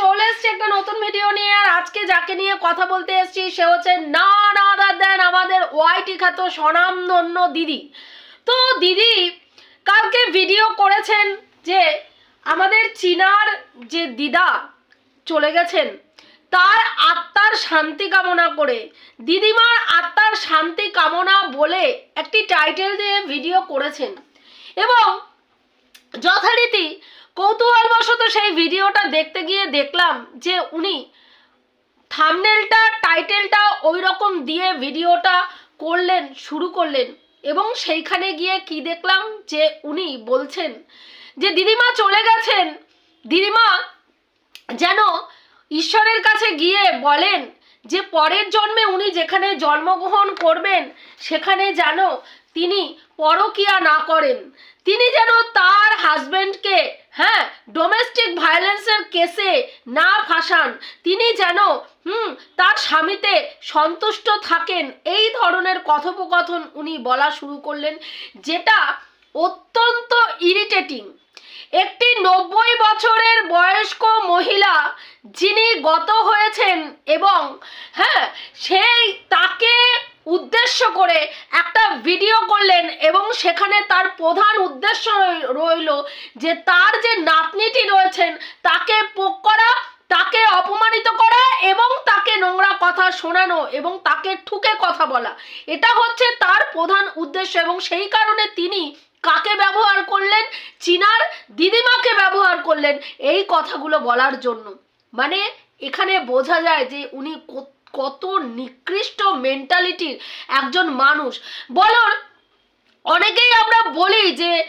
চলে এসছি একটা নতুন ভিডিও নিয়ে। আর আজকে যাকে নিয়ে কথা বলতে এসছি, সে হচ্ছে দেন আমাদের ওয়াইটি দিদি। তো দিদি, কালকে ভিডিও করেছেন যে আমাদের চীনার যে দিদা চলে গেছেন, তার আত্মার শান্তি কামনা করে। দিদিমার আত্মার শান্তি কামনা বলে একটি টাইটেল দিয়ে ভিডিও করেছেন। এবং যথারীতি কৌতূহলবশত সেই ভিডিওটা দেখতে গিয়ে দেখলাম যে উনি থামনেলটা, টাইটেলটা ওই রকম দিয়ে ভিডিওটা করলেন, শুরু করলেন এবং সেইখানে গিয়ে কি দেখলাম যে উনি বলছেন যে, দিদিমা চলে গেছেন। দিদিমা যেন ঈশ্বরের কাছে গিয়ে বলেন যে, পরের জন্মে উনি যেখানে জন্মগ্রহণ করবেন, সেখানে যেন তিনি পরকিয়া না করেন। তিনি যেন তার হাজবেন্ডকে হ্যাঁ ডোমেস্টিক ভায়োলেন্সের কেসে না ফাঁসান। তিনি যেন, হুম, তার স্বামীতে সন্তুষ্ট থাকেন, এই ধরনের কথোপকথন উনি বলা শুরু করলেন, যেটা অত্যন্ত ইরিটেটিং একটি নব্বই বছরের বয়স্ক মহিলা যিনি গত হয়েছেন এবং হ্যাঁ সেই তাকে উদ্দেশ্য করে একটা ভিডিও করলেন এবং সেখানে তার প্রধান উদ্দেশ্য রইল যে তার যে নাতনিটি রয়েছেন, তাকে পোক করা, তাকে অপমানিত করা এবং তাকে নোংরা কথা শোনানো এবং তাকে ঠুকে কথা বলা। এটা হচ্ছে তার প্রধান উদ্দেশ্য এবং সেই কারণে তিনি কাকে ব্যবহার করলেন, চীনার দিদিমাকে ব্যবহার করলেন এই কথাগুলো বলার জন্য। মানে এখানে বোঝা যায় যে উনি কত- নিকৃষ্ট মেন্টালিটির একজন মানুষ। বলুন, অনেকেই আমরা বলি যে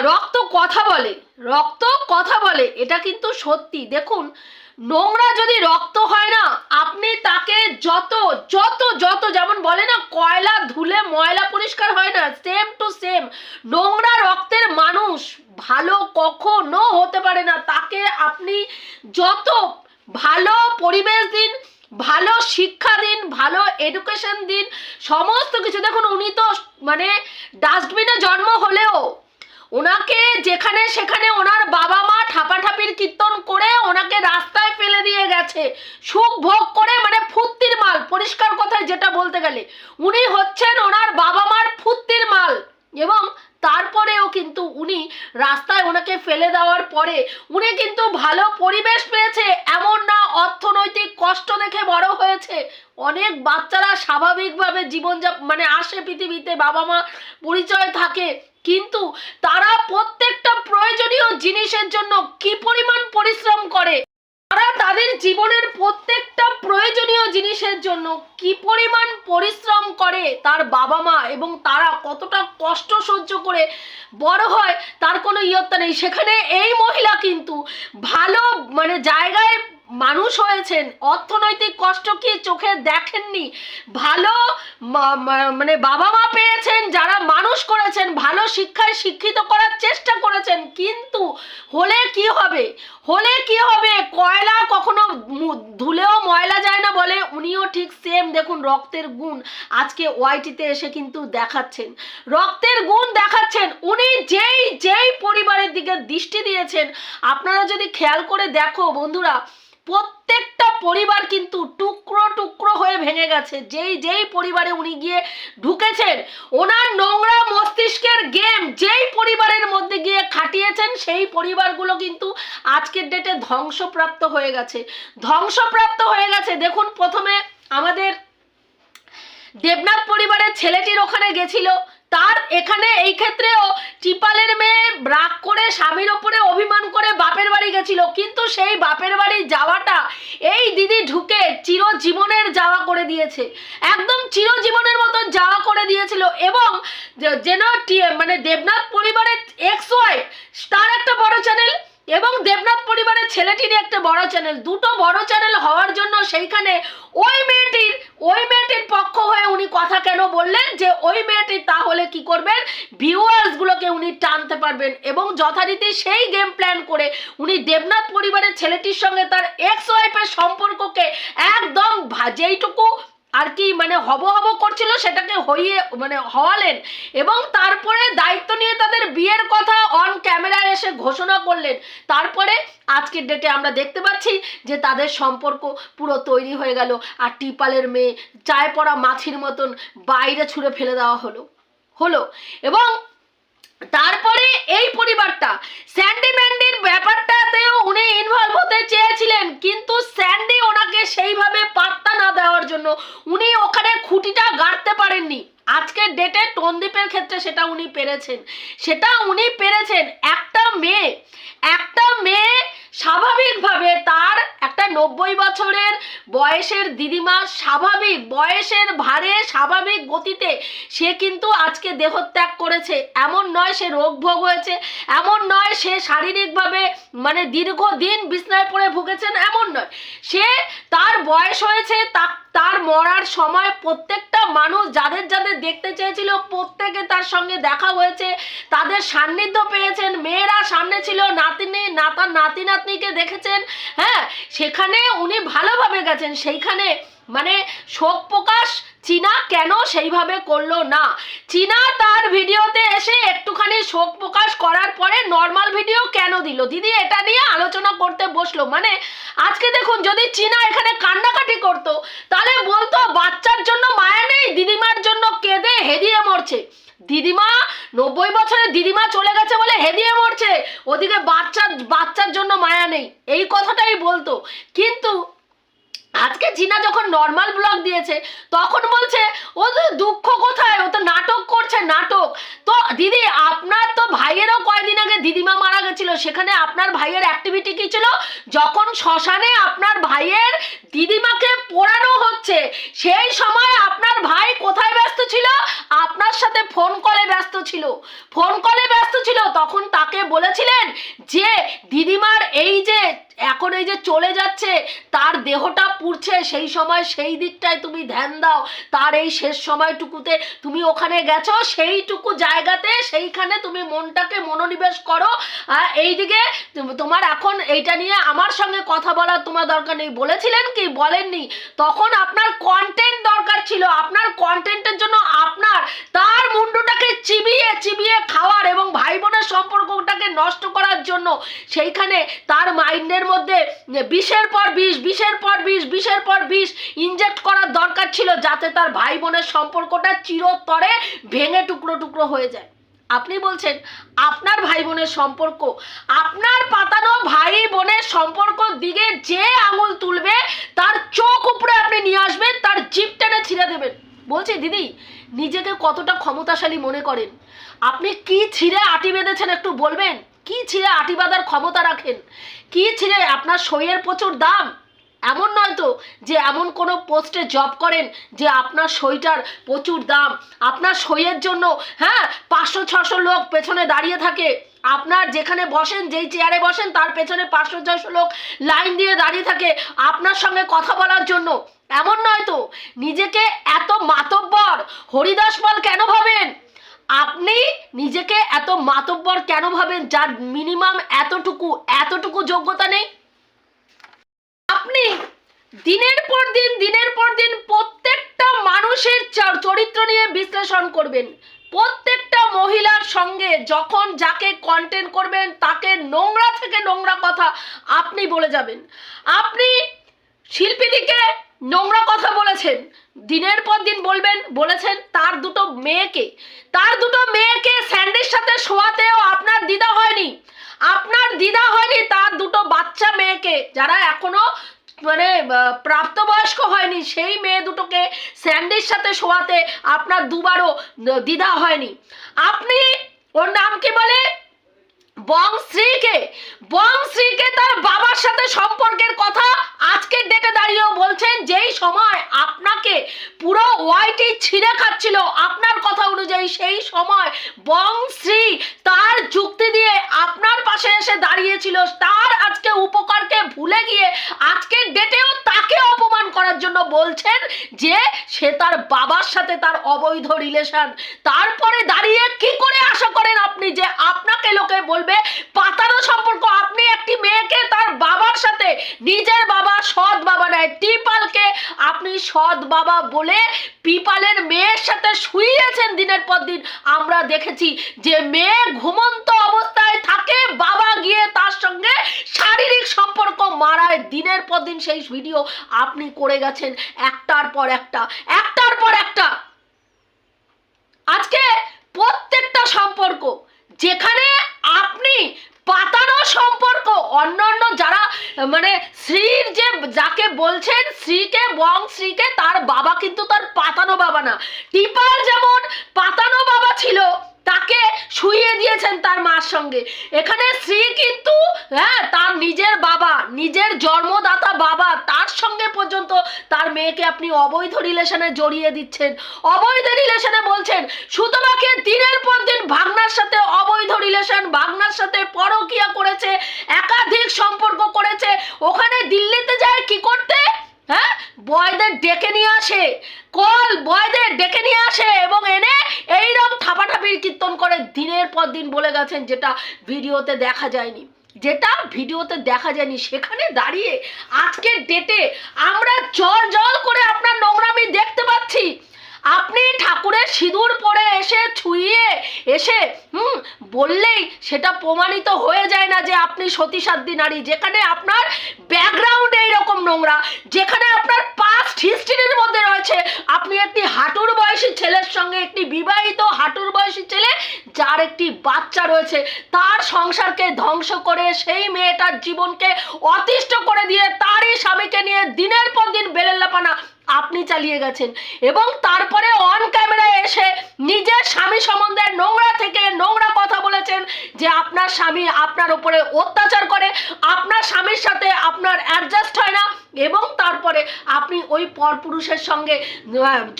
রক্ত কথা বলে। রক্ত কথা বলে, এটা কিন্তু সত্যি। দেখুন, নোংরা যদি রক্ত হয় না, আপনি তাকে যত যত যত, যেমন বলে না, কয়লা ধুলে ময়লা পরিষ্কার হয় না সেম টু সেম নোংরা রক্তের মানুষ ভালো কখনো হতে পারে না। তাকে আপনি যত ভালো পরিবেশ দিন ভালো শিক্ষা দিন, ভালো এডুকেশন দিন, সমস্ত কিছু। দেখুন, উনি তো মানে ডাস্টবিনে জন্ম হলেও ওনাকে যেখানে সেখানে ওনার বাবা মা ঠাপাঠাপির কীর্তন করে ওনাকে রাস্তায় ফেলে দিয়ে গেছে। সুখ ভোগ করে মানে ফুর্তির মাল। পরিষ্কার কথায় যেটা বলতে গেলে, উনি হচ্ছেন ওনার বাবা মার ফুর্তির মাল। এবং তারপরেও কিন্তু উনি রাস্তায় ওনাকে ফেলে দেওয়ার পরে উনি কিন্তু ভালো পরিবেশ পেয়েছে, এমন না অর্থনৈতিক কষ্ট দেখে বড় হয়েছে। অনেক বাচ্চারা স্বাভাবিকভাবে জীবনযাপন মানে আসে পৃথিবীতে বাবা মা পরিচয় থাকে, কিন্তু তারা প্রত্যেকটা প্রয়োজনীয় জিনিসের জন্য কি পরিমাণ পরিশ্রম করে? তারা তাদের জীবনের প্রত্যেকটা প্রয়োজনীয় জিনিসের জন্য কি পরিমাণ পরিশ্রম করে তার বাবা মা এবং তারা কতটা কষ্ট সহ্য করে বড় হয় তার কোনো ইয়ত্তা নেই। সেখানে এই মহিলা কিন্তু ভালো মানে জায়গায় মানুষ হয়েছেন, অর্থনৈতিক কষ্ট কি চোখে দেখেননি? ভালো মানে বাবা মা পেয়েছেন, যারা মানুষ করেছেন, ভালো শিক্ষায় শিক্ষিত করার চেষ্টা করেছেন, কিন্তু হলে কি হবে? হলে কি হবে? কয়লা কখনো ধুলেও ময়লা যায় না বলে উনিও ঠিক সেম দেখুন, রক্তের গুণ আজকে ওয়াইটিতে এসে কিন্তু দেখাচ্ছেন। রক্তের গুণ দেখাচ্ছেন। উনি যেই যেই পরিবারের দিকে দৃষ্টি দিয়েছেন, আপনারা যদি খেয়াল করে দেখো বন্ধুরা প্রত্যেকটা পরিবার কিন্তু টুকরো টুকরো হয়ে ভেঙে গেছে। যেই যেই পরিবারে উনি গিয়ে ঢুকেছেন, ওনার নোংরা মস্তিষ্কের গেম যেই পরিবারের মধ্যে গিয়ে খাটিয়েছেন, সেই পরিবারগুলো কিন্তু আজকের ডেটে ধ্বংসপ্রাপ্ত হয়ে গেছে। ধ্বংসপ্রাপ্ত হয়ে গেছে। দেখুন, প্রথমে আমাদের দেবনাথ পরিবারের ছেলেটির ওখানে গেছিল। তার এখানে এই ক্ষেত্রেও টিপালের মেয়ে রাগ করে স্বামীর ওপরে অভিমান করে বাপের বাড়ি গেছিল। কিন্তু সেই বাপের বাড়ি যাওয়াটা এই দিদি ঢুকে চিরজীবনের যাওয়া করে দিয়েছে। একদম চিরজীবনের মতো যাওয়া করে দিয়েছিল এবং যেন মানে দেবনাথ পরিবারের এক্স ওয়াইফ তার একটা বড় চ্যানেল এবং দেবনাথ পরিবারের ছেলেটির একটা বড় চ্যানেল। দুটো বড় চ্যানেল হওয়ার জন্য সেইখানে ওই মেয়েটির ওই মেয়েটির পক্ষ হয়ে উনি কথা কেন বললেন যে, ওই মেয়েটি তাহলে কি করবেন? ভিউয়ার্স গুলোকে উনি টানতে পারবেন এবং যথারীতি সেই গেম প্ল্যান করে উনি দেবনাথ পরিবারের ছেলেটির সঙ্গে তার এক্স ওয়াইফের সম্পর্ককে একদম যেইটুকু আর কি মানে হব হব করছিল সেটাকে হইয়ে মানে হওয়ালেন এবং তারপরে দায়িত্ব নিয়ে তাদের বিয়ের কথা অন ক্যামেরায় এসে ঘোষণা করলেন। তারপরে আজকের ডেটে আমরা দেখতে পাচ্ছি যে তাদের সম্পর্ক পুরো তৈরি হয়ে গেল আর টিপালের মেয়ে চায় পড়া মাছির মতন বাইরে ছুঁড়ে ফেলে দেওয়া হলো। হলো। এবং তারপরে এই পরিবারটা। স্যান্ডি ম্যান্ডির ব্যাপারটাতেও উনি ইনভলভ হতে চেয়েছিলেন, কিন্তু স্যান্ডি ওনাকে সেইভাবে পাত্তা না দেওয়ার জন্য উনি ওখানে খুঁটিটা গাড়তে পারেননি। আজকের ডেটে টনদীপের ক্ষেত্রে সেটা উনি পেরেছেন। সেটা উনি পেরেছেন একটা মেয়ে। একটা মেয়ে স্বাভাবিকভাবে তার একটা নব্বই বছরের বয়সের দিদিমা স্বাভাবিক, বয়সের ভারে স্বাভাবিক গতিতে সে কিন্তু আজকে দেহত্যাগ করেছে। এমন নয় সে রোগ ভোগ হয়েছে, এমন নয় সে শারীরিকভাবে মানে দীর্ঘদিন বিছনায় পড়ে ভুগেছেন, এমন নয়। সে তার বয়স হয়েছে তা তার মরার সময় প্রত্যেকটা মানুষ যাদের যাদের দেখতে চেয়েছিল, প্রত্যেকে তার সঙ্গে দেখা হয়েছে। তাদের সান্নিধ্য পেয়েছেন। মেয়েরা সামনে ছিল, নাতিনি, নাতা নাতি নাতনিকে দেখেছেন। হ্যাঁ সেখানে উনি ভালোভাবে গেছেন। সেইখানে মানে শোক প্রকাশ চীনা কেন সেইভাবে করল না? চীনা তার ভিডিওতে এসে একটুখানি শোক প্রকাশ করার পরে নর্মাল ভিডিও কেন দিল? দিদি, এটা নিয়ে আলোচনা করতে বসল। মানে আজকে দেখুন, যদি চীনা এখানে কান্নাকাটি করতো, তাহলে বলতো বাচ্চার জন্য মায়া নেই, দিদিমার জন্য কেঁদে হেদিয়ে মরছে। দিদিমা, নব্বই বছরের দিদিমা চলে গেছে বলে হেদিয়ে মরছে। ওদিকে বাচ্চার বাচ্চার জন্য মায়া নেই। এই কথাটাই বলতো। কিন্তু আজকে জিনা যখন নর্মাল ব্লগ দিয়েছে, তখন বলছে, ও তো দুঃখ কোথায়? ও তো নাটক করছে, নাটক। তো দিদি, আপনার তো ভাইয়েরও কয়দিন আগে দিদিমা মারা গেছিল, সেখানে আপনার ভাইয়ের অ্যাক্টিভিটি কি ছিল? যখন শ্মশানে আপনার ভাইয়ের দিদিমাকে পোড়ানো হচ্ছে, সেই সময় আপনার ভাই কোথায় ব্যস্ত ছিল? আপনার সাথে ফোন কলে ব্যস্ত ছিল। ফোন কলে ব্যস্ত ছিল, তখন তাকে বলেছিলেন যে, দিদিমার এই যে এখন এই যে চলে যাচ্ছে, তার দেহটা পুড়ছে, সেই সময় সেই দিকটায় তুমি ধ্যান দাও। তার এই শেষ সময়টুকুতে তুমি ওখানে গেছো, সেইটুকু জায়গাতে সেইখানে তুমি মনটাকে মনোনিবেশ করো। আর এইদিকে তোমার এখন এইটা নিয়ে আমার সঙ্গে কথা বলার তোমার দরকার নেই। বলেছিলেন কি? বলেননি। তখন আপনার কন্টেন্ট দরকার ছিল। আপনার কন্টেন্টের জন্য আপনার, তার মুন্ডুটাকে চিবিয়ে চিবিয়ে খাওয়ার এবং ভাই বোনের সম্পর্কটাকে নষ্ট করার জন্য সেইখানে তার মাইন্ডের মধ্যে বিষের পর বিষ, বিষের পর বিষ, বিষের পর বিষ ইনজেক্ট করার দরকার ছিল যাতে তার ভাই বোনের সম্পর্কটা চিরতরে ভেঙে টুকরো টুকরো হয়ে যায়। আপনি বলছেন, আপনার ভাই বোনের সম্পর্ক, আপনার পাতানো ভাই বোনের সম্পর্ক দিকে যে আঙুল তুলবে, তার চোখ উপরে আপনি নিয়ে আসবেন, তার জিপ টেনে ছিঁড়ে দেবেন। বলছি, দিদি, নিজেকে কতটা ক্ষমতাশালী মনে করেন? আপনি কি ছিঁড়ে আটি বেঁধেছেন একটু বলবেন? কি ছিঁড়ে আটি বাঁধার ক্ষমতা রাখেন? কি ছিঁড়ে আপনার সইয়ের প্রচুর দাম? এমন নয় তো যে এমন কোনো পোস্টে জব করেন যে আপনার সইটার প্রচুর দাম? আপনার সইয়ের জন্য হ্যাঁ পাঁচশো, ছশো লোক পেছনে দাঁড়িয়ে থাকে। আপনার যেখানে বসেন, যেই চেয়ারে বসেন, তার পেছনে পাঁচশো ছশো লোক লাইন দিয়ে দাঁড়িয়ে থাকে আপনার সঙ্গে কথা বলার জন্য। এমন নয় তো, নিজেকে এত মাতব্বর, হরিদাস পাল কেন ভাবেন? আপনি নিজেকে এত মাতব্বর কেন ভাবেন? যার মিনিমাম এতটুকু এতটুকু যোগ্যতা নেই? আপনি দিনের পর দিন, দিনের পর দিন প্রত্যেকটা মানুষের চরিত্র নিয়ে বিশ্লেষণ করবেন। প্রত্যেকটা মহিলার সঙ্গে যখন যাকে কন্টেন্ট করবেন, তাকে নোংরা থেকে নোংরা কথা আপনি বলে যাবেন। আপনি শিল্পীদিকে নোংরা কথা বলেছেন। দিনের পর দিন বলবেন, বলেছেন তার দুটো মেয়েকে। তার দুটো মেয়েকে স্যান্ডের সাথে শোয়াতেও আপনার দ্বিধা হয়নি। আপনার দ্বিধা হয়নি তার দুটো বাচ্চা মেয়েকে। যারা এখনও মানে প্রাপ্তবয়স্ক হয়নি, সেই মেয়ে দুটোকে স্যান্ডির সাথে শোয়াতে আপনার দুবারও দ্বিধা হয়নি। আপনি ওর নাম কি বলে? বংশ্রীকে তার বাবার সাথে সম্পর্কের কথা আজকের ডেটে দাঁড়িয়েও বলছেন যেই সময় আপনাকে পুরো ওয়াইটি ছিঁড়ে খাচ্ছিল। আপনার কথা অনুযায়ী সেই সময় বংশ্রী তার যুক্তি দিয়ে আপনার পাশে এসে দাঁড়িয়েছিল। তার আজকে উপকারকে ভুলে গিয়ে আজকের ডেটেও তাকে অপমান করার জন্য বলছেন যে সে তার বাবার সাথে তার অবৈধ রিলেশন। তারপরে দাঁড়িয়ে কি করে আশা করেন আপনি যে আপনাকে লোকে বলবে, পাতানো সম্পর্ক, আপনি একটি মেয়েকে তার বাবার সাথে নিজের বাবা সৎ বাবা নয়, টিপালকে আপনি সৎ বাবা বলে পিপালের মেয়ের সাথে শুইয়েছেন দিনের পর দিন। আমরা দেখেছি যে মেয়ে ঘুমন্ত অবস্থায় থাকে, বাবা গিয়ে তার সঙ্গে শারীরিক সম্পর্ক মারায়। দিনের পর দিন সেই ভিডিও আপনি করে গেছেন একটার পর একটা, একটার পর একটা। আজকে প্রত্যেকটা সম্পর্ক যেখানে আপনি পাতানো সম্পর্ক, অন্য অন্য যারা মানে শ্রীর যে, যাকে বলছেন শ্রীকে বং শ্রীকে তার বাবা কিন্তু তার পাতানো বাবা না। টিপার যেমন পাতানো বাবা ছিল তাকে শুইয়ে দিয়েছেন তার মার সঙ্গে। এখানে শ্রী কিন্তু হ্যাঁ তার নিজের বাবা, নিজের জন্মদাতা বাবা, তার সঙ্গে পর্যন্ত তার মেয়েকে আপনি অবৈধ রিলেশনে জড়িয়ে দিচ্ছেন। অবৈধ রিলেশনে বলছেন, সুতরাকে দিনের পর দিন ভাগনার সাথে অবৈধ রিলেশন, ভাগনার সাথে পরকিয়া করেছে, একাধিক সম্পর্ক করেছে ওখানে দিল্লিতে যায় কি করতে হ্যাঁ বয়দের ডেকে নিয়ে আসে। কল বয়দের ডেকে নিয়ে আসে এবং এনে এইরকম থাপাঠাপির কীর্তন করে দিনের পর দিন বলে গেছেন যেটা ভিডিওতে দেখা যায়নি। যেটা ভিডিওতে দেখা যায়নি, সেখানে দাঁড়িয়ে আজকের ডেটে আমরা জল জল করে আপনার নোংরামি দেখতে পাচ্ছি। আপনি ঠাকুরের সিঁদুর পরে এসে ছুঁয়ে এসে, হুম, বললেই সেটা প্রমাণিত হয়ে যায় না যে আপনি সতীসাধ্যী নারী। যেখানে আপনার ব্যাকগ্রাউন্ড এইরকম নোংরা, যেখানে আপনার পাস্ট হিস্ট্রির মধ্যে রয়েছে। আপনি একটি হাঁটুর বয়সী ছেলের সঙ্গে একটি বিবাহিত হাঁটুর বয়সী ছেলে, যার একটি বাচ্চা রয়েছে, তার সংসারকে ধ্বংস করে সেই মেয়েটার জীবনকে অতিষ্ঠ করে দিয়ে তারই স্বামীকে নিয়ে দিনের পর দিন বেলেল্লাপানা আপনি চালিয়ে গেছেন। এবং তারপরে অন ক্যামেরায় এসে নিজের স্বামী সম্বন্ধে নোংরা থেকে নোংরা কথা বলেছেন যে আপনার স্বামী আপনার উপরে অত্যাচার করে, আপনার স্বামীর সাথে আপনার অ্যাডজাস্ট হয় না এবং তারপরে আপনি ওই পরপুরুষের সঙ্গে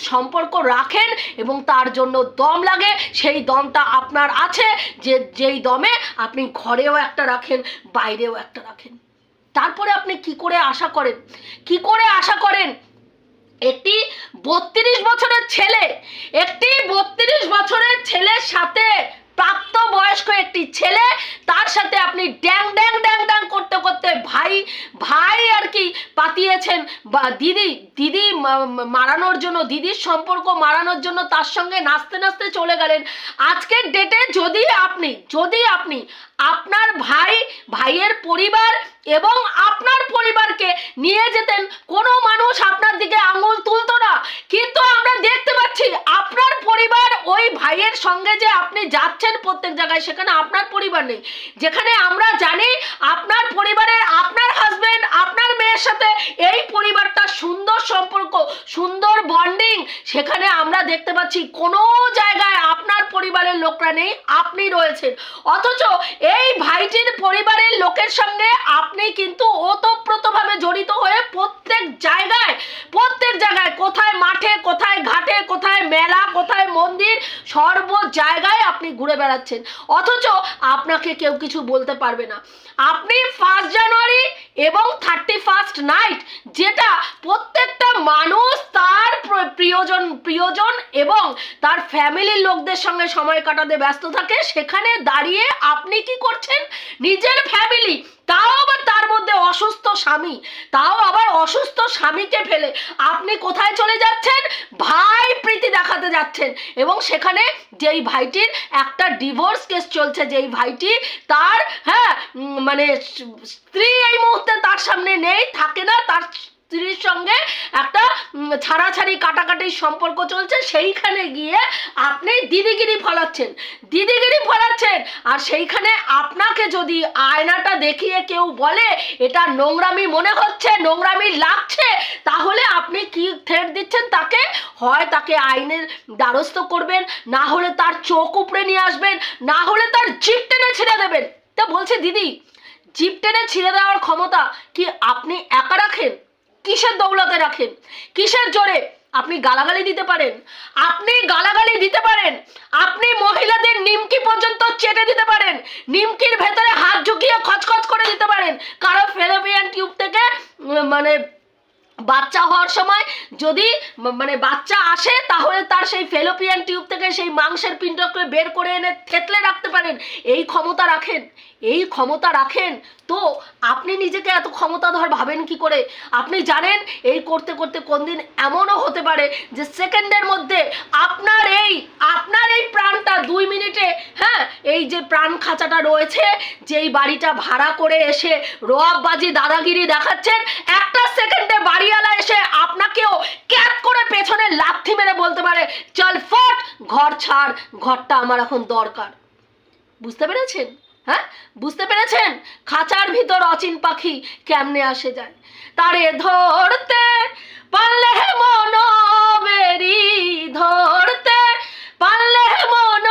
সম্পর্ক রাখেন এবং তার জন্য দম লাগে। সেই দমটা আপনার আছে। যে, যেই দমে আপনি ঘরেও একটা রাখেন, বাইরেও একটা রাখেন। তারপরে আপনি কি করে আশা করেন? কি করে আশা করেন? একটি বত্রিশ বছরের ছেলে, একটি বত্রিশ বছরের ছেলের সাথে প্রাপ্ত বয়স্ক একটি ছেলে, তার সাথে আপনি ড্যাং ড্যাং ড্যাং ড্যাং করতে করতে ভাই ভাই আর কি পাতিয়েছেন বা দিদি দিদি মারানোর জন্য, দিদির সম্পর্ক মারানোর জন্য তার সঙ্গে নাচতে নাচতে চলে গেলেন। আজকের ডেটে যদি আপনি যদি আপনি আপনার ভাই, ভাইয়ের পরিবার এবং আপনার পরিবারকে নিয়ে যেতেন। কোনো মানুষ আপনার দিকে আঙুল তুলতো না। কিন্তু আমরা দেখতে পাচ্ছি, আপনার পরিবার ওই ভাইয়ের সঙ্গে যে আপনি যাচ্ছেন প্রত্যেক জায়গায়, সেখানে আপনার পরিবার নেই। যেখানে আমরা জানি, আপনার পরিবারের আপনার হাজবেন্ড আপনার মেয়ের সাথে এই পরিবারটা সুন্দর সম্পর্ক, সুন্দর বন্ডিং সেখানে আমরা দেখতে পাচ্ছি, কোনো জায়গায় আপনার পরিবারের লোকরা নেই, আপনি রয়েছেন। অথচ এই ভাইটির পরিবারের লোকের সঙ্গে আপনি কিন্তু ওতপ্রোতভাবে জড়িত হয়ে প্রত্যেক জায়গায় প্রত্যেক জায়গায়, কোথায় মাঠে, কোথায় ঘাটে, কোথায় মেলা, কোথায় মন্দির, সর্ব জায়গায় আপনি ঘুরে বেড়াচ্ছেন। অথচ আপনাকে কেউ কিছু বলতে পারবে না। আপনি ফার্স্ট জানুয়ারি এবং থার্টি ফার্স্ট নাইট যেটা প্রত্যেকটা মানুষ তার প্র- প্রিয়জন প্রিয়জন এবং তার ফ্যামিলির লোকদের সঙ্গে সময় কাটাতে ব্যস্ত থাকে। সেখানে দাঁড়িয়ে আপনি কি করছেন? নিজের ফ্যামিলি তাও আবার তার মধ্যে অসুস্থ স্বামী, তাও আবার অসুস্থ স্বামীকে ফেলে আপনি কোথায় চলে যাচ্ছেন? ভাই প্রীতি দেখাতে যাচ্ছেন এবং সেখানে যেই ভাইটির একটা ডিভোর্স কেস চলছে, যেই ভাইটি তার হ্যাঁ মানে স্ত্রী এই মুহূর্তে তার সামনে নেই, থাকে না, তার স্ত্রীর সঙ্গে একটা ছাড়াছাড়ি কাটাকাটির সম্পর্ক চলছে, সেইখানে গিয়ে আপনি দিদিগিরি ফলাচ্ছেন। দিদিগিরি ফলাচ্ছেন, আর সেইখানে আপনাকে যদি আয়নাটা দেখিয়ে কেউ বলে, এটা নোংরামি মনে হচ্ছে, নোংরামি লাগছে, তাহলে আপনি কি থ্রেট দিচ্ছেন তাকে? হয় তাকে আইনের দ্বারস্থ করবেন, না হলে তার চোখ উপড়ে নিয়ে আসবেন, না হলে তার জিপ টেনে ছেড়ে দেবেন। তা বলছে দিদি জিপ টেনে ছিঁড়ে দেওয়ার ক্ষমতা কি আপনি একা রাখেন? কিসের দৌলতে রাখেন? কিসের জোরে আপনি গালাগালি দিতে পারেন? আপনি গালাগালি দিতে পারেন? আপনি মহিলাদের নিমকি পর্যন্ত চেটে দিতে পারেন? নিমকির ভেতরে হাত ঝুঁকিয়ে খচখচ করে দিতে পারেন? কারও ফেলোপিয়ান টিউব থেকে মানে বাচ্চা হওয়ার সময় যদি মানে বাচ্চা আসে, তাহলে তার সেই ফেলোপিয়ান টিউব থেকে সেই মাংসের পিণ্ডকে বের করে এনে থেতলে রাখতে পারেন। এই ক্ষমতা রাখেন। এই ক্ষমতা রাখেন? তো আপনি নিজেকে এত ক্ষমতাধর ভাবেন কি করে? আপনি জানেন এই করতে করতে কোন দিন এমনও হতে পারে যে সেকেন্ডের মধ্যে আপনার এই আপনার এই প্রাণটা দুই মিনিটে হ্যাঁ এই যে প্রাণ খাঁচাটা রয়েছে, যেই বাড়িটা ভাড়া করে এসে রোয়াববাজি, দাদাগিরি দেখাচ্ছেন, একটা সেকেন্ডে বাড়িওয়ালা এসে আপনাকেও ক্যাপ করে পেছনে লাথি মেরে বলতে পারে, চল ফট, ঘর ছাড়, ঘরটা আমার এখন দরকার। বুঝতে পেরেছেন? হ্যাঁ? বুঝতে পেরেছেন? খাঁচার ভিতর অচিন পাখি কেমনে আসে যায়? তারে ধরতে পারলে মন বেরি ধরতে পারলে মন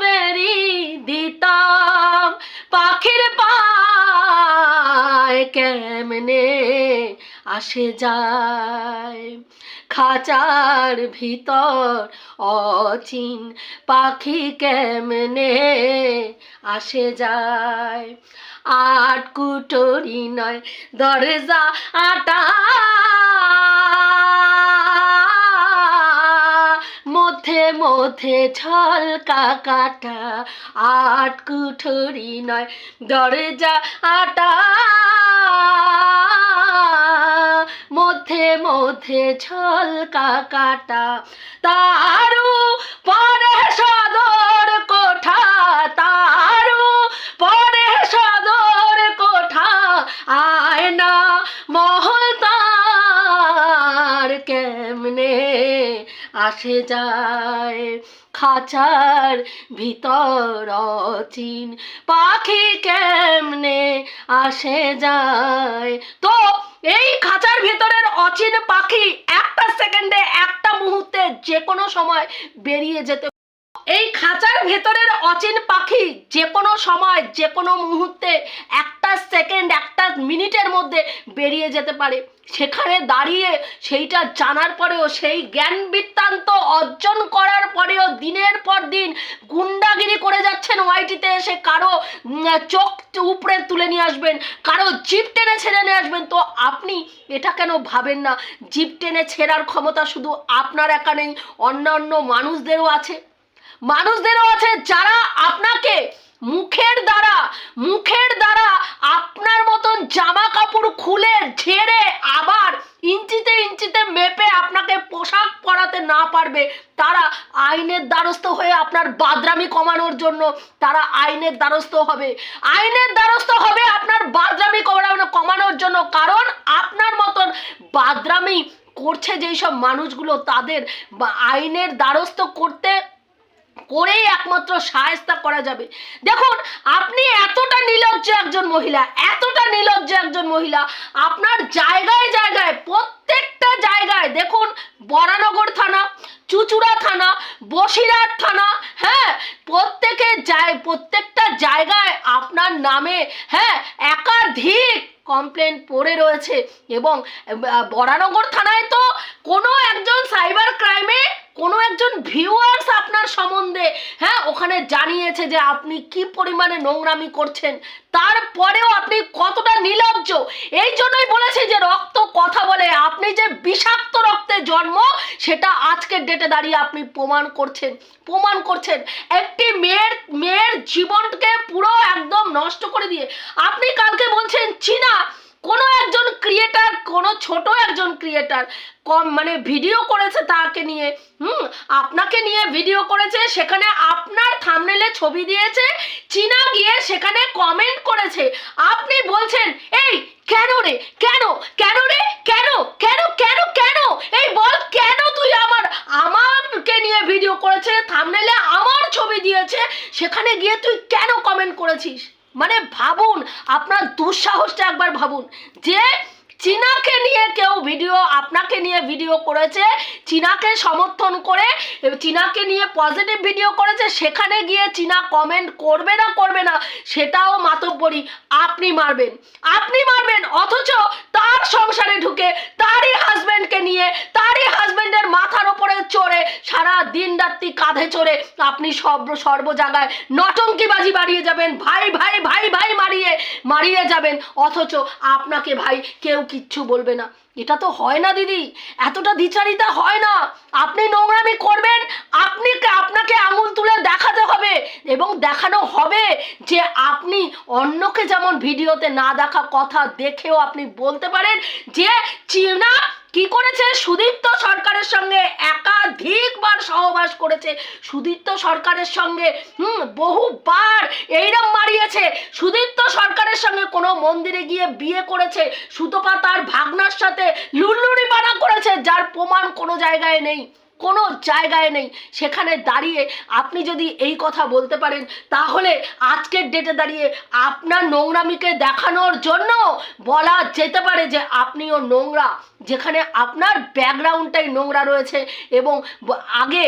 বেরি দিতাম পাখির পায় কেমনে আসে যায়? খাঁচার ভিতর অচিন পাখি কেমনে আসে যায়? আট কুটরি নয় দরজা আটা। মধ্যে মধ্যে ছলকা কাটা, আট কুঠুরি নয়, দরজা আটা। মধ্যে মধ্যে ছলকা কাটা, তারু পরে আসে যায় খাঁচার ভিতর অচিন পাখি কেমনে আসে যায়? তো এই খাঁচার ভিতরের অচিন পাখি একটা সেকেন্ডে, একটা মুহূর্তে যে কোনো সময় বেরিয়ে যেতে এই খাঁচার ভেতরের অচিন পাখি যে কোনো সময়, যে কোনো মুহূর্তে একটা সেকেন্ড, একটা মিনিটের মধ্যে বেরিয়ে যেতে পারে। সেখানে দাঁড়িয়ে সেইটা জানার পরেও, সেই জ্ঞান বৃত্তান্ত অর্জন করার পরেও দিনের পর দিন গুন্ডাগিরি করে যাচ্ছেন ওয়াইটিতে এসে কারও চোখ উপরে তুলে নিয়ে আসবেন, কারও জিপ টেনে ছেড়ে নিয়ে আসবেন। তো আপনি এটা কেন ভাবেন না? জিপ টেনে ছেড়ার ক্ষমতা শুধু আপনার একা নেই, অন্যান্য মানুষদেরও আছে। মানুষদেরও আছে যারা আপনাকে মুখের দ্বারা মুখের দ্বারা আপনার মতন জামা কাপড় খুলে ঝেড়ে আবার ইঞ্চিতে ইঞ্চিতে মেপে আপনাকে পোশাক পরাতে না পারবে, তারা আইনের দ্বারস্থ হয়ে আপনার বাদরামি কমানোর জন্য তারা আইনের দ্বারস্থ হবে। আইনের দ্বারস্থ হবে আপনার বাদরামি কমানো, কমানোর জন্য, কারণ আপনার মতন বাদরামি করছে যেই সব মানুষগুলো, তাদের আইনের দ্বারস্থ করতে করেই একমাত্র সায়স্তা করা যাবে। দেখুন, আপনি এতটা নির্লজ্জ একজন মহিলা, এতটা নির্লজ্জ একজন মহিলা, আপনার জায়গায় জায়গায়, প্রত্যেকটা জায়গায়, দেখুন, বরানগর থানা, চুচুড়া থানা, বসিরহাট থানা হ্যাঁ প্রত্যেকে জায় প্রত্যেকটা জায়গায় আপনার নামে হ্যাঁ একাধিক কমপ্লেন পড়ে রয়েছে এবং বরানগর থানায় তো কোনো একজন সাইবার ক্রাইমে কোনো একজন ভিউয়ার্স আপনার সম্বন্ধে হ্যাঁ ওখানে জানিয়েছে যে আপনি কি পরিমাণে নোংরামি করছেন। তারপরেও আপনি কতটা নির্লজ্জ এই জন্যই বলেছে যে রক্ত কথা বলে। আপনি যে বিষাক্ত রক্তে জন্ম, সেটা আজকের ডেটে দাঁড়িয়ে আপনি প্রমাণ করছেন। প্রমাণ করছেন। একটি মেয়ের মেয়ের জীবনকে পুরো একদম নষ্ট করে দিয়ে। আপনি কালকে বলছেন, চীনা, কোনো ক্রিয়েটার কোনো ছোট একজন ক্রিয়েটার কম মানে ভিডিও করেছে তাকে নিয়ে। হুম? আপনাকে নিয়ে ভিডিও করেছে, সেখানে আপনার থামনেলে ছবি দিয়েছে, চীনা গিয়ে সেখানে কমেন্ট করেছে। আপনি বলছেন, এই, কেন রে? কেন? কেন রে? কেন? কেন? কেন? কেন? এই বল, কেন তুই আমার আমারকে নিয়ে ভিডিও করেছে থামনেলে আমার ছবি দিয়েছে, সেখানে গিয়ে তুই কেন কমেন্ট করেছিস? মানে ভাবুন, আপনার দুঃসাহসটা একবার ভাবুন। যে চীনাকে নিয়ে কেউ ভিডিও আপনাকে নিয়ে ভিডিও করেছে, চীনাকে সমর্থন করে, চীনাকে নিয়ে পজিটিভ ভিডিও করেছে, সেখানে গিয়ে চীনা কমেন্ট করবে না করবে না, সেটাও মাতব্বরি। আপনি মারবেন আপনি মারবেন, অথচ তার সংসারে ঢুকে, তারই হাজবেন্ডকে নিয়ে, তারই হাজবেন্ডের মাথার ওপরে চড়ে, সারা দিন রাত্রি কাঁধে চড়ে, আপনি সব সর্ব জায়গায় নটঙ্কিবাজি বাড়িয়ে যাবেন, ভাই ভাই ভাই ভাই মারিয়ে মারিয়ে যাবেন, অথচ আপনাকে ভাই কেউ কিচ্ছু বলবে না। এটা তো হয় না, দিদি। এতটা দ্বিচারিতা হয় না। আপনি নোংরামি করবেন, আপনি আপনাকে আঙুল তুলে দেখাতে হবে এবং দেখানো হবে যে আপনি অন্যকে যেমন ভিডিওতে না দেখা কথা দেখেও আপনি বলতে পারেন যে, চীনা কি করেছে? সুদীপ্ত সরকারের সঙ্গে একাধিকবার সহবাস করেছে। সুদীপ্ত সরকারের সঙ্গে, হুম, বহুবার এইরম মারিয়েছে। সুদীপ্ত সরকারের সঙ্গে কোনো মন্দিরে গিয়ে বিয়ে করেছে। সুতপা তার ভাগনার সাথে লুল্লুরি পানা করেছে, যার প্রমাণ কোনো জায়গায় নেই। কোনো জায়গায় নেই। সেখানে দাঁড়িয়ে আপনি যদি এই কথা বলতে পারেন, তাহলে আজকের ডেটে দাঁড়িয়ে আপনার নোংরামিকে দেখানোর জন্য বলা যেতে পারে যে আপনিও নোংরা। যেখানে আপনার ব্যাকগ্রাউন্ডটাই নোংরা রয়েছে এবং আগে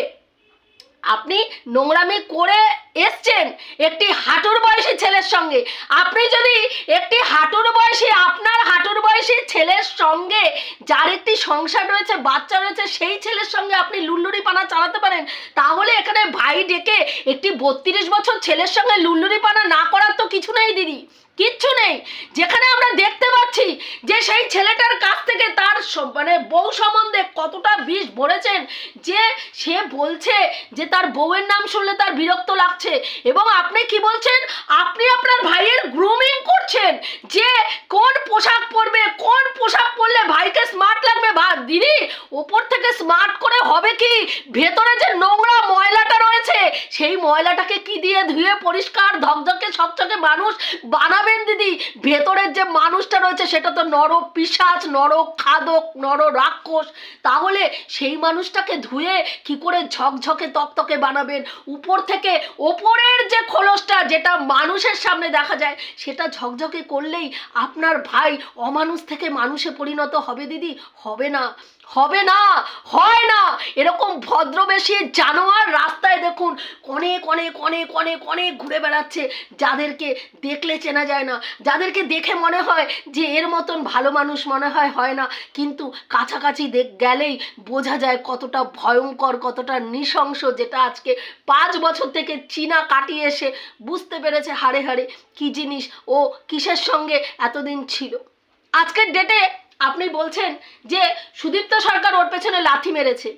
আপনি নোংরামি করে এসছেন একটি হাঁটুর বয়সী ছেলের সঙ্গে। আপনি যদি একটি হাঁটুর বয়সী, আপনার হাঁটুর বয়সী ছেলের সঙ্গে যার একটি সংসার রয়েছে, বাচ্চা রয়েছে, সেই ছেলের সঙ্গে আপনি লুল্লুরি পানা চালাতে পারেন, তাহলে এখানে ভাই ডেকে একটি বত্রিশ বছর ছেলের সঙ্গে লুল্লুরি পানা না করার তো কিছু নেই, দিদি। কিচ্ছু নেই। যেখানে আমরা দেখতে পাচ্ছি যে সেই ছেলেটার কাছ থেকে তার মানে বউ সম্বন্ধে কতটা বিষ ভরেছেন যে সে বলছে যে তার বউয়ের নাম শুনলে তার বিরক্ত লাগছে। এবং আপনি কি বলছেন? আপনি আপনার ভাইয়ের গ্রুমিং করছেন যে কোন পোশাক পরবে, কোন পোশাক পরলে ভাইকে স্মার্ট লাগবে? ভা দিদি, ওপর থেকে স্মার্ট করে হবে কি? ভেতরে যে নোংরা ময়লাটা রয়েছে, সেই ময়লাটাকে কি দিয়ে ধুয়ে পরিষ্কার ধকধকে ছকছকে মানুষ বানাবেন দিদি? ভেতরের যে মানুষটা রয়েছে, সেটা তো নর পিসাচ নর খাদক নর রাক্ষস। তাহলে সেই মানুষটাকে ধুয়ে কি করে ঝকঝকে তকতকে বানাবেন? উপর থেকে ওপরের যে খোলসটা, যেটা মানুষের সামনে দেখা যায়, সেটা ঝকঝকে করলেই আপনার ভাই অমানুষ থেকে মানুষে পরিণত হবে, দিদি। হবে না। হবে না। হয় না। এরকম ভদ্রবেশী জানোয়ার রাস্তায় দেখুন, অনেক অনেক অনেক অনেক অনেক ঘুরে বেড়াচ্ছে। যাদেরকে দেখলে চেনা যায় না। যাদেরকে দেখে মনে হয় যে এর মতন ভালো মানুষ মনে হয় হয় না। কিন্তু কাছাকাছি দেখ গেলেই বোঝা যায় কতটা ভয়ঙ্কর, কতটা নৃশংস, যেটা আজকে পাঁচ বছর থেকে চীনা কাটিয়ে এসে বুঝতে পেরেছে হাড়ে হাড়ে কি জিনিস ও কিসের সঙ্গে এতদিন ছিল। আজকের ডেটে আপনি বলছেন যে সুদীপ্ত সরকার ওর পেছনে লাথি মেরেছে।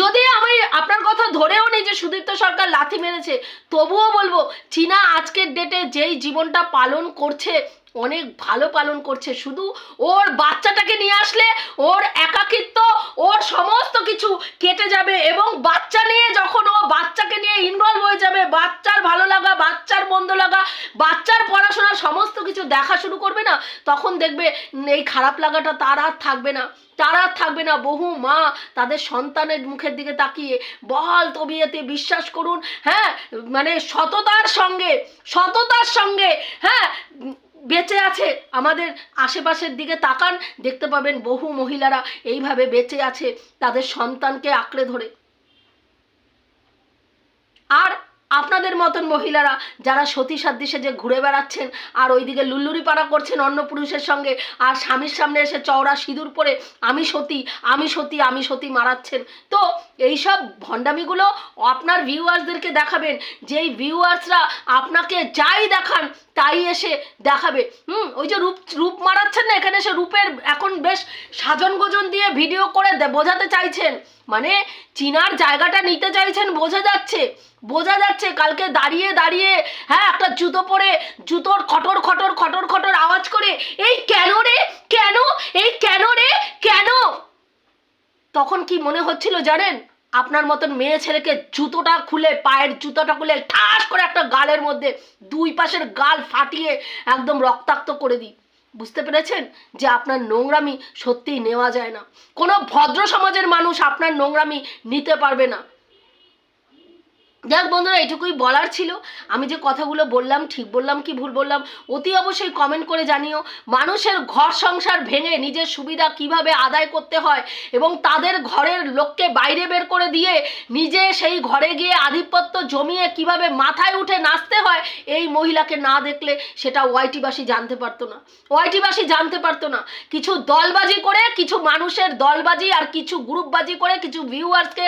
যদি আমি আপনার কথা ধরেও নেই যে সুদীপ্ত সরকার লাথি মেরেছে, তবুও বলব, চীনা আজকের ডেটে যেই জীবনটা পালন করছে অনেক ভালো পালন করছে। শুধু ওর বাচ্চাটাকে নিয়ে আসলে ওর একাকিত্ব, ওর সমস্ত কিছু কেটে যাবে এবং বাচ্চা নিয়ে যখন ও বাচ্চাকে নিয়ে ইনভলভ হয়ে যাবে, বাচ্চার ভালো লাগা, বাচ্চার মন্দ লাগা, বাচ্চার পড়াশোনা সমস্ত কিছু দেখা শুরু করবে না, তখন দেখবে এই খারাপ লাগাটা তার আর থাকবে না। তার আর থাকবে না। বহু মা তাদের সন্তানের মুখের দিকে তাকিয়ে বহাল তবিয়েতে বিশ্বাস করুন হ্যাঁ মানে সততার সঙ্গে সততার সঙ্গে হ্যাঁ বেঁচে আছে। আমাদের আশেপাশের দিকে তাকান, দেখতে পাবেন বহু মহিলারা এইভাবে বেঁচে আছে, তাদের সন্তানকে আঁকড়ে ধরে। আর আপনাদের মতন মহিলারা যারা সতী সাদৃশ্যে যে ঘুরে বেড়াচ্ছেন, আর ওইদিকে লুল্লুরি পাড়া করছেন অন্য পুরুষের সঙ্গে, আর স্বামীর সামনে এসে চওড়া সিঁদুর পরে, আমি সতী আমি সতী আমি সতী মারাচ্ছেন। তো এইসব ভণ্ডামিগুলো আপনার ভিউয়ার্সদেরকে দেখাবেন, যেই ভিউয়ার্সরা আপনাকে যাই দেখান তাই এসে দেখাবে। হুম, ওই যে রূপ রূপ মারাচ্ছেন না, এখানে সে রূপের এখন বেশ সাজন গোজন দিয়ে ভিডিও করে বোঝাতে চাইছেন। মানে চিনার জায়গাটা নিতে চাইছেন, বোঝা যাচ্ছে বোঝা যাচ্ছে। কালকে দাঁড়িয়ে দাঁড়িয়ে হ্যাঁ একটা জুতো পরে, জুতোর খটর খটর খটর খটর আওয়াজ করে, এই কেন রে? কেন? এই কেন রে? কেন? তখন কি মনে হচ্ছিল জানেন? আপনার মতন মেয়ে ছেলেকে জুতোটা খুলে, পায়ের জুতোটা খুলে ঠাস করে একটা গালের মধ্যে দুই পাশের গাল ফাটিয়ে একদম রক্তাক্ত করে দিই। বুঝতে পেরেছেন? যে আপনার নোংরামি সত্যিই নেওয়া যায় না। কোনো ভদ্র সমাজের মানুষ আপনার নোংরামি নিতে পারবে না। যাক বন্ধুরা, এটুকুই বলার ছিল। আমি যে কথাগুলো বললাম, ঠিক বললাম কি ভুল বললাম, অতি অবশ্যই কমেন্ট করে জানিও। মানুষের ঘর সংসার ভেঙে নিজের সুবিধা কীভাবে আদায় করতে হয় এবং তাদের ঘরের লোককে বাইরে বের করে দিয়ে নিজে সেই ঘরে গিয়ে আধিপত্য জমিয়ে কীভাবে মাথায় উঠে নাচতে হয়, এই মহিলাকে না দেখলে সেটা ওয়াইটিবাসী জানতে পারতো না। ওয়াইটিবাসী জানতে পারতো না। কিছু দলবাজি করে, কিছু মানুষের দলবাজি আর কিছু গ্রুপবাজি করে, কিছু ভিউয়ার্সকে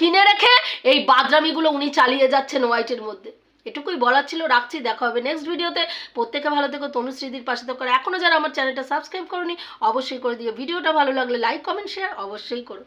কিনে রেখে এই বাদরামিগুলো উনি চালিয়ে যাচ্ছেন হোয়াইটের মধ্যে। এটুকুই বলার ছিল, রাখছি, দেখা হবে নেক্সট ভিডিওতে প্রত্যেকে ভালো থেকো তনুশ্রীদির পাশে করে এখনও যারা আমার চ্যানেলটা সাবস্ক্রাইব করনি, অবশ্যই করে দিও। ভিডিওটা ভালো লাগলে লাইক কমেন্ট শেয়ার অবশ্যই করো।